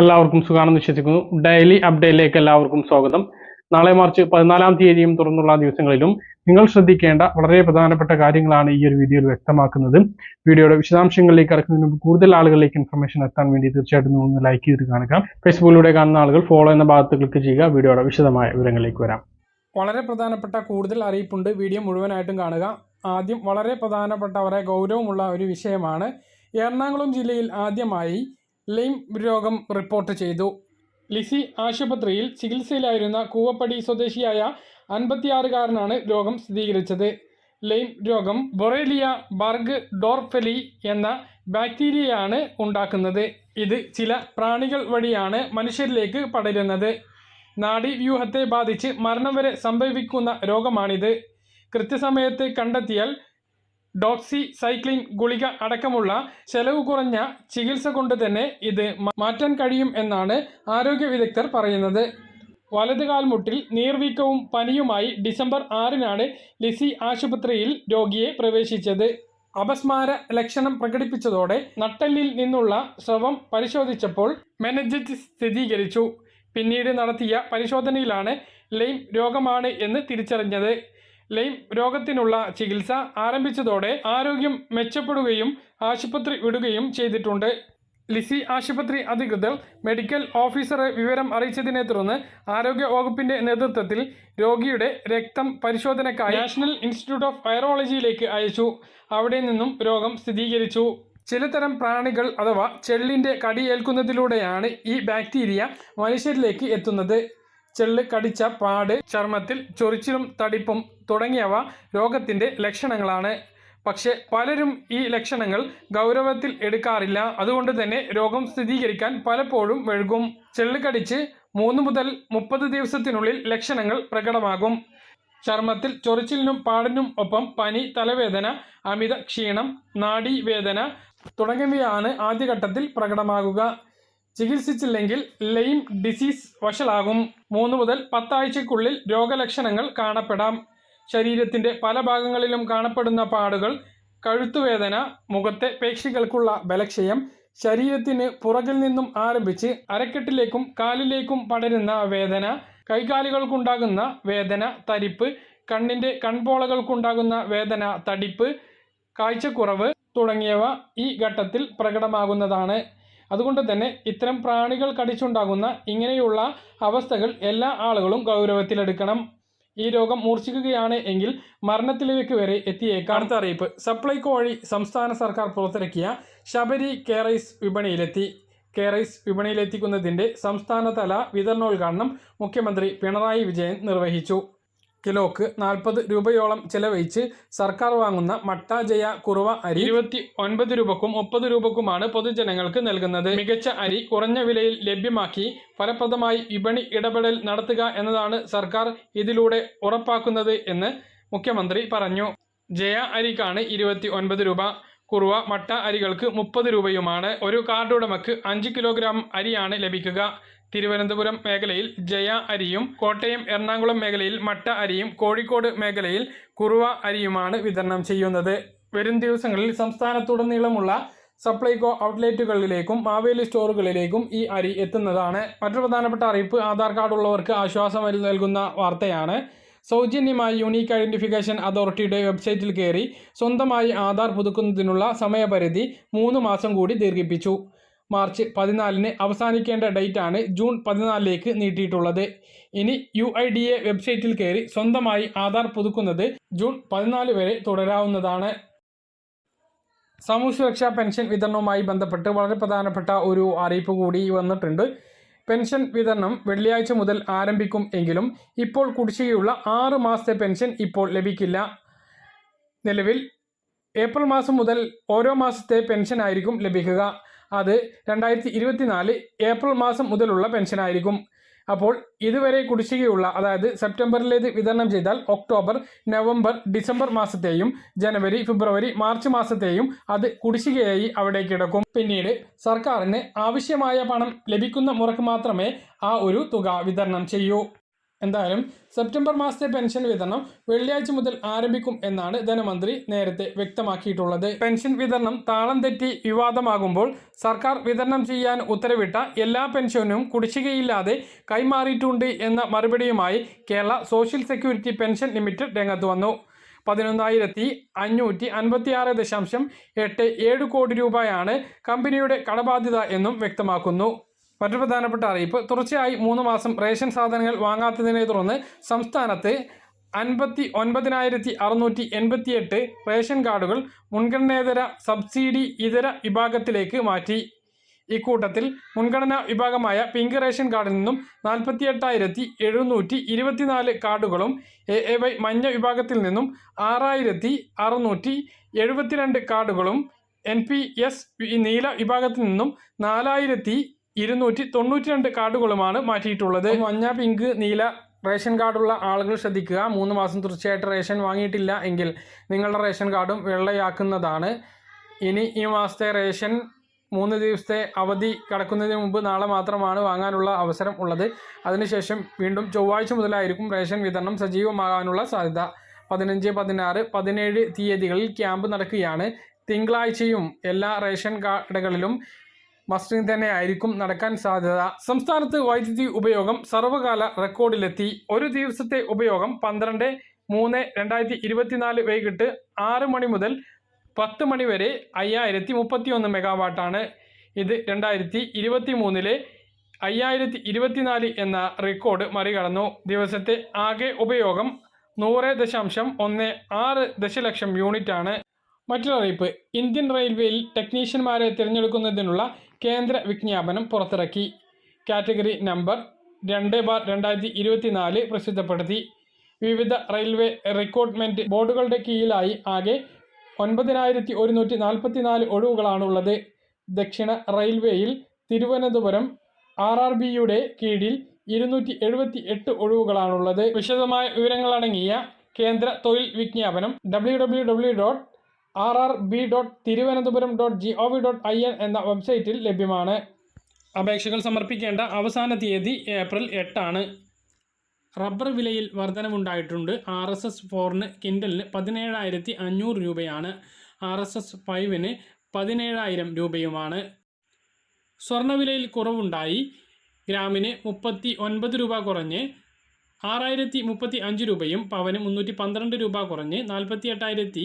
എല്ലാവർക്കും സുഖാണെന്ന് വിശ്വസിക്കുന്നു. ഡെയിലി അപ്ഡേറ്റിലേക്ക് എല്ലാവർക്കും സ്വാഗതം. നാളെ മാർച്ച് പതിനാലാം തീയതിയും തുറന്നുള്ള ദിവസങ്ങളിലും നിങ്ങൾ ശ്രദ്ധിക്കേണ്ട വളരെ പ്രധാനപ്പെട്ട കാര്യങ്ങളാണ് ഈ ഒരു വീഡിയോയിൽ വ്യക്തമാക്കുന്നത്. വീഡിയോയുടെ വിശദാംശങ്ങളിലേക്ക് കടക്കുന്നതിന് മുമ്പ് കൂടുതൽ ആളുകളിലേക്ക് ഇൻഫർമേഷൻ എത്താൻ വേണ്ടി തീർച്ചയായിട്ടും നിങ്ങൾ ലൈക്ക് ചെയ്ത് കാണുക. ഫേസ്ബുക്കിലൂടെ കാണുന്ന ആളുകൾ ഫോളോ എന്ന ഭാഗത്ത് ക്ലിക്ക് ചെയ്യുക. വീഡിയോയുടെ വിശദമായ വിവരങ്ങളിലേക്ക് വരാം. വളരെ പ്രധാനപ്പെട്ട കൂടുതൽ അറിയിപ്പുണ്ട്. വീഡിയോ മുഴുവനായിട്ടും കാണുക. ആദ്യം വളരെ പ്രധാനപ്പെട്ട വളരെ ഗൗരവമുള്ള ഒരു വിഷയമാണ്. എറണാകുളം ജില്ലയിൽ ആദ്യമായി ലൈം രോഗം റിപ്പോർട്ട് ചെയ്തു. ലിസി ആശുപത്രിയിൽ ചികിത്സയിലായിരുന്ന കൂവപ്പടി സ്വദേശിയായ അൻപത്തിയാറുകാരനാണ് രോഗം സ്ഥിരീകരിച്ചത്. ലൈം രോഗം ബൊറേലിയ ബർഗ് ഡോർഫെലി എന്ന ബാക്ടീരിയയാണ് ഉണ്ടാക്കുന്നത്. ഇത് ചില പ്രാണികൾ വഴിയാണ് മനുഷ്യരിലേക്ക് പടരുന്നത്. നാഡീവ്യൂഹത്തെ ബാധിച്ച് മരണം വരെ സംഭവിക്കുന്ന രോഗമാണിത്. കൃത്യസമയത്ത് കണ്ടെത്തിയാൽ ഡോക്സി സൈക്ലിൻ ഗുളിക അടക്കമുള്ള ചെലവ് കുറഞ്ഞ ചികിത്സ കൊണ്ട് തന്നെ ഇത് മാറ്റാൻ കഴിയും എന്നാണ് ആരോഗ്യ വിദഗ്ധർ പറയുന്നത്. വലത് കാൽമുട്ടിൽ നീർവീക്കവും പനിയുമായി ഡിസംബർ ആറിനാണ് ലിസി ആശുപത്രിയിൽ രോഗിയെ പ്രവേശിച്ചത്. അപസ്മാര ലക്ഷണം പ്രകടിപ്പിച്ചതോടെ നട്ടെല്ലിൽ നിന്നുള്ള സ്രവം പരിശോധിച്ചപ്പോൾ മെനജറ്റിസ് സ്ഥിരീകരിച്ചു. പിന്നീട് നടത്തിയ പരിശോധനയിലാണ് ലൈം രോഗമാണ് എന്ന് തിരിച്ചറിഞ്ഞത്. ലൈം രോഗത്തിനുള്ള ചികിത്സ ആരംഭിച്ചതോടെ ആരോഗ്യം മെച്ചപ്പെടുകയും ആശുപത്രി വിടുകയും ചെയ്തിട്ടുണ്ട്. ലിസി ആശുപത്രി അധികൃതർ മെഡിക്കൽ ഓഫീസറെ വിവരം അറിയിച്ചതിനെ തുടർന്ന് ആരോഗ്യ വകുപ്പിന്റെ നേതൃത്വത്തിൽ രോഗിയുടെ രക്തം പരിശോധനയ്ക്കായി നാഷണൽ ഇൻസ്റ്റിറ്റ്യൂട്ട് ഓഫ് വൈറോളജിയിലേക്ക് അയച്ചു. അവിടെ നിന്നും രോഗം സ്ഥിരീകരിച്ചു. ചിലതരം പ്രാണികൾ അഥവാ ചെള്ളിന്റെ കടിയേൽക്കുന്നതിലൂടെയാണ് ഈ ബാക്ടീരിയ മനുഷ്യരിലേക്ക് എത്തുന്നത്. ചെള്ള് കടിച്ച പാട് ചർമ്മത്തിൽ ചൊറിച്ചിലും തടിപ്പും തുടങ്ങിയവ രോഗത്തിന്റെ ലക്ഷണങ്ങളാണ്. പക്ഷേ പലരും ഈ ലക്ഷണങ്ങൾ ഗൗരവത്തിൽ എടുക്കാറില്ല. അതുകൊണ്ട് തന്നെ രോഗം സ്ഥിരീകരിക്കാൻ പലപ്പോഴും വഴുകും ചെള്ള് കടിച്ച് മൂന്ന് മുതൽ മുപ്പത് ദിവസത്തിനുള്ളിൽ ലക്ഷണങ്ങൾ പ്രകടമാകും. ചർമ്മത്തിൽ ചൊറിച്ചിലിനും പാടിനും ഒപ്പം പനി തലവേദന അമിത ക്ഷീണം നാഡീവേദന തുടങ്ങിയവയാണ് ആദ്യഘട്ടത്തിൽ പ്രകടമാകുക. ചികിത്സിച്ചില്ലെങ്കിൽ ലെയിം ഡിസീസ് വഷളാകും. മൂന്ന് മുതൽ പത്താഴ്ചയ്ക്കുള്ളിൽ രോഗലക്ഷണങ്ങൾ കാണപ്പെടാം. ശരീരത്തിന്റെ പല ഭാഗങ്ങളിലും കാണപ്പെടുന്ന പാടുകൾ കഴുത്തുവേദന മുഖത്തെ പേശികൾക്കുള്ള ബലക്ഷയം ശരീരത്തിന് പുറകിൽ നിന്നും ആരംഭിച്ച് അരക്കെട്ടിലേക്കും കാലിലേക്കും പടരുന്ന വേദന കൈകാലുകൾക്കുണ്ടാകുന്ന വേദന തരിപ്പ് കണ്ണിന്റെ കൺപോളകൾക്കുണ്ടാകുന്ന വേദന തടിപ്പ് കാഴ്ചക്കുറവ് തുടങ്ങിയവ ഈ ഘട്ടത്തിൽ പ്രകടമാകുന്നതാണ്. അതുകൊണ്ട് തന്നെ ഇത്തരം പ്രാണികൾ കടിച്ചുണ്ടാകുന്ന ഇങ്ങനെയുള്ള അവസ്ഥകൾ എല്ലാ ആളുകളും ഗൗരവത്തിലെടുക്കണം. ഈ രോഗം മൂർച്ഛിക്കുകയാണ് എങ്കിൽ മരണത്തിലേക്ക് വരെ എത്തിയേക്കാം. അടുത്ത അറിയിപ്പ്. സപ്ലൈകോ വഴി സംസ്ഥാന സർക്കാർ പുറത്തിറക്കിയ ശബരി കേറൈസ് വിപണിയിലെത്തി. കേറൈസ് വിപണിയിലെത്തിക്കുന്നതിന്റെ സംസ്ഥാനതല വിതരണോദ്ഘാടനം മുഖ്യമന്ത്രി പിണറായി വിജയൻ നിർവഹിച്ചു. കിലോക്ക് നാൽപ്പത് രൂപയോളം ചെലവഴിച്ച് സർക്കാർ വാങ്ങുന്ന മട്ട ജയ കുറുവ അരി ഇരുപത്തി ഒൻപത് രൂപക്കും മുപ്പത് രൂപക്കുമാണ് പൊതുജനങ്ങൾക്ക് നൽകുന്നത്. മികച്ച അരി കുറഞ്ഞ വിലയിൽ ലഭ്യമാക്കി ഫലപ്രദമായി വിപണി ഇടപെടൽ നടത്തുക എന്നതാണ് സർക്കാർ ഇതിലൂടെ ഉറപ്പാക്കുന്നത് എന്ന് മുഖ്യമന്ത്രി പറഞ്ഞു. ജയ അരിക്കാണ് ഇരുപത്തി ഒൻപത് രൂപ. കുറുവ മട്ട അരികൾക്ക് മുപ്പത് രൂപയുമാണ്. ഒരു കാർഡ് ഉടമക്ക് അഞ്ച് കിലോഗ്രാം അരിയാണ് ലഭിക്കുക. തിരുവനന്തപുരം മേഖലയിൽ ജയ അരിയും കോട്ടയം എറണാകുളം മേഖലയിൽ മട്ട അരിയും കോഴിക്കോട് മേഖലയിൽ കുറുവ അരിയുമാണ് വിതരണം ചെയ്യുന്നത്. വരും ദിവസങ്ങളിൽ സംസ്ഥാനത്തുടനീളമുള്ള സപ്ലൈകോ ഔട്ട്ലെറ്റുകളിലേക്കും മാവേലി സ്റ്റോറുകളിലേക്കും ഈ അരി എത്തുന്നതാണ്. മറ്റൊരു പ്രധാനപ്പെട്ട അറിയിപ്പ് ആധാർ കാർഡ് ഉള്ളവർക്ക് ആശ്വാസം നൽകുന്ന വാർത്തയാണ്. സൗജന്യമായി യൂണീക്ക് ഐഡന്റിഫിക്കേഷൻ അതോറിറ്റിയുടെ വെബ്സൈറ്റിൽ കയറി സ്വന്തമായി ആധാർ പുതുക്കുന്നതിനുള്ള സമയപരിധി മൂന്ന് മാസം കൂടി ദീർഘിപ്പിച്ചു. മാർച്ച് പതിനാലിന് അവസാനിക്കേണ്ട ഡേറ്റ് ആണ് ജൂൺ പതിനാലിലേക്ക് നീട്ടിയിട്ടുള്ളത്. ഇനി യു ഐ ഡി എ വെബ്സൈറ്റിൽ കയറി സ്വന്തമായി ആധാർ പുതുക്കുന്നത് ജൂൺ പതിനാല് വരെ തുടരാവുന്നതാണ്. സാമൂഹ്യ സുരക്ഷാ പെൻഷൻ വിതരണവുമായി ബന്ധപ്പെട്ട് വളരെ പ്രധാനപ്പെട്ട ഒരു അറിയിപ്പ് കൂടി വന്നിട്ടുണ്ട്. പെൻഷൻ വിതരണം വെള്ളിയാഴ്ച മുതൽ ആരംഭിക്കും എങ്കിലും ഇപ്പോൾ കുടിശ്ശികയുള്ള ആറ് മാസത്തെ പെൻഷൻ ഇപ്പോൾ ലഭിക്കില്ല. നിലവിൽ ഏപ്രിൽ മാസം മുതൽ ഓരോ മാസത്തെ പെൻഷൻ ആയിരിക്കും ലഭിക്കുക. അത് രണ്ടായിരത്തി ഇരുപത്തിനാല് ഏപ്രിൽ മാസം മുതലുള്ള പെൻഷനായിരിക്കും അപ്പോൾ ഇതുവരെ കുടിശ്ശികയുള്ള അതായത് സെപ്റ്റംബറിലേത് വിതരണം ചെയ്താൽ ഒക്ടോബർ നവംബർ ഡിസംബർ മാസത്തെയും ജനുവരി ഫെബ്രുവരി മാർച്ച് മാസത്തെയും അത് കുടിശ്ശികയായി അവിടെ കിടക്കും. പിന്നീട് സർക്കാരിന് ആവശ്യമായ പണം ലഭിക്കുന്ന മുറക്ക് മാത്രമേ ആ ഒരു തുക വിതരണം ചെയ്യൂ. എന്തായാലും സെപ്റ്റംബർ മാസത്തെ പെൻഷൻ വിതരണം വെള്ളിയാഴ്ച മുതൽ ആരംഭിക്കും എന്നാണ് ധനമന്ത്രി നേരത്തെ വ്യക്തമാക്കിയിട്ടുള്ളത്. പെൻഷൻ വിതരണം താളം തെറ്റി വിവാദമാകുമ്പോൾ സർക്കാർ വിതരണം ചെയ്യാൻ ഉത്തരവിട്ട എല്ലാ പെൻഷനും കുടിശ്ശികയില്ലാതെ കൈമാറിയിട്ടുണ്ട് എന്ന മറുപടിയുമായി Kerala social security pension limited രംഗത്ത് വന്നു. പതിനൊന്നായിരത്തി അഞ്ഞൂറ്റി അൻപത്തി ആറ് ദശാംശം എട്ട് ഏഴ് കോടി രൂപയാണ് കമ്പനിയുടെ കടബാധ്യത എന്നും വ്യക്തമാക്കുന്നു. മറ്റു പ്രധാനപ്പെട്ട അറിയിപ്പ്. തുടർച്ചയായി മൂന്ന് മാസം റേഷൻ സാധനങ്ങൾ വാങ്ങാത്തതിനെ തുടർന്ന് സംസ്ഥാനത്ത് അൻപത്തി ഒൻപതിനായിരത്തി അറുന്നൂറ്റി എൺപത്തിയെട്ട് റേഷൻ കാർഡുകൾ മുൻഗണനേതര സബ്സിഡി ഇതര വിഭാഗത്തിലേക്ക് മാറ്റി. ഇക്കൂട്ടത്തിൽ മുൻഗണനാ വിഭാഗമായ പിങ്ക് റേഷൻ കാർഡിൽ നിന്നും നാൽപ്പത്തി എട്ടായിരത്തി എഴുന്നൂറ്റി ഇരുപത്തിനാല് കാർഡുകളും എ എ വൈ മഞ്ഞ വിഭാഗത്തിൽ നിന്നും ആറായിരത്തി അറുന്നൂറ്റി എഴുപത്തിരണ്ട് കാർഡുകളും എൻ പി എസ് നീല വിഭാഗത്തിൽ നിന്നും നാലായിരത്തി ഇരുന്നൂറ്റി തൊണ്ണൂറ്റി രണ്ട് കാർഡുകളുമാണ് മാറ്റിയിട്ടുള്ളത്. മഞ്ഞ പിങ്ക് നീല റേഷൻ കാർഡുള്ള ആളുകൾ ശ്രദ്ധിക്കുക. മൂന്ന് മാസം തീർച്ചയായിട്ട് റേഷൻ വാങ്ങിയിട്ടില്ല എങ്കിൽ നിങ്ങളുടെ റേഷൻ കാർഡും വെള്ളയാക്കുന്നതാണ്. ഇനി ഈ മാസത്തെ റേഷൻ മൂന്ന് ദിവസത്തെ അവധി കടക്കുന്നതിന് മുമ്പ് നാളെ മാത്രമാണ് വാങ്ങാനുള്ള അവസരം ഉള്ളത്. അതിനുശേഷം വീണ്ടും ചൊവ്വാഴ്ച മുതലായിരിക്കും റേഷൻ വിതരണം സജീവമാകാനുള്ള സാധ്യത. പതിനഞ്ച് പതിനാറ് പതിനേഴ് തീയതികളിൽ ക്യാമ്പ് നടക്കുകയാണ്. തിങ്കളാഴ്ചയും എല്ലാ റേഷൻ കടകളിലും മസ്റ്റിംഗ് തന്നെ ആയിരിക്കും നടക്കാൻ സാധ്യത. സംസ്ഥാനത്ത് വൈദ്യുതി ഉപയോഗം സർവകാല റെക്കോർഡിലെത്തി. ഒരു ദിവസത്തെ ഉപയോഗം പന്ത്രണ്ട് മൂന്ന് രണ്ടായിരത്തി ഇരുപത്തിനാല് വൈകിട്ട് ആറ് മണി മുതൽ പത്ത് മണി വരെ അയ്യായിരത്തി മുപ്പത്തി ഒന്ന് മെഗാവാട്ടാണ്. ഇത് രണ്ടായിരത്തി ഇരുപത്തി മൂന്നിലെ അയ്യായിരത്തി ഇരുപത്തിനാല് എന്ന റെക്കോർഡ് മറികടന്നു. ദിവസത്തെ ആകെ ഉപയോഗം നൂറ് ദശാംശം ഒന്ന് ആറ് ദശലക്ഷം യൂണിറ്റാണ്. മറ്റൊരറിയിപ്പ്. ഇന്ത്യൻ റെയിൽവേയിൽ ടെക്നീഷ്യന്മാരെ തിരഞ്ഞെടുക്കുന്നതിനുള്ള കേന്ദ്ര വിജ്ഞാപനം പുറത്തിറക്കി. കാറ്റഗറി നമ്പർ രണ്ട് ബാർ രണ്ടായിരത്തി ഇരുപത്തിനാല് പ്രസിദ്ധപ്പെടുത്തി. വിവിധ റെയിൽവേ റിക്രൂട്ട്മെന്റ് ബോർഡുകളുടെ കീഴിലായി ആകെ ഒൻപതിനായിരത്തി ഒരുന്നൂറ്റി നാൽപ്പത്തി നാല് ഒഴിവുകളാണുള്ളത്. ദക്ഷിണ റെയിൽവേയിൽ തിരുവനന്തപുരം ആർ ആർ ബിയുടെ കീഴിൽ ഇരുന്നൂറ്റി എഴുപത്തി എട്ട് ഒഴിവുകളാണുള്ളത്. വിശദമായ വിവരങ്ങളടങ്ങിയ കേന്ദ്ര തൊഴിൽ വിജ്ഞാപനം W W W dot R R B dot Thiruvananthapuram dot G O V dot I N എന്ന വെബ്സൈറ്റിൽ ലഭ്യമാണ്. അപേക്ഷകൾ സമർപ്പിക്കേണ്ട അവസാന തീയതി ഏപ്രിൽ എട്ടാണ്. റബ്ബർ വിലയിൽ വർധനവുണ്ടായിട്ടുണ്ട്. ആർ എസ് എസ് ഫോറിന് കിൻഡലിന് പതിനേഴായിരത്തി അഞ്ഞൂറ് രൂപയാണ്. ആർ എസ് എസ് ഫൈവിന് പതിനേഴായിരം രൂപയുമാണ്. സ്വർണവിലയിൽ കുറവുണ്ടായി. ഗ്രാമിന് മുപ്പത്തി ഒൻപത് രൂപ കുറഞ്ഞ് ആറായിരത്തി മുപ്പത്തി അഞ്ച് രൂപയും പവന് മുന്നൂറ്റി പന്ത്രണ്ട് രൂപ കുറഞ്ഞ് നാൽപ്പത്തി എട്ടായിരത്തി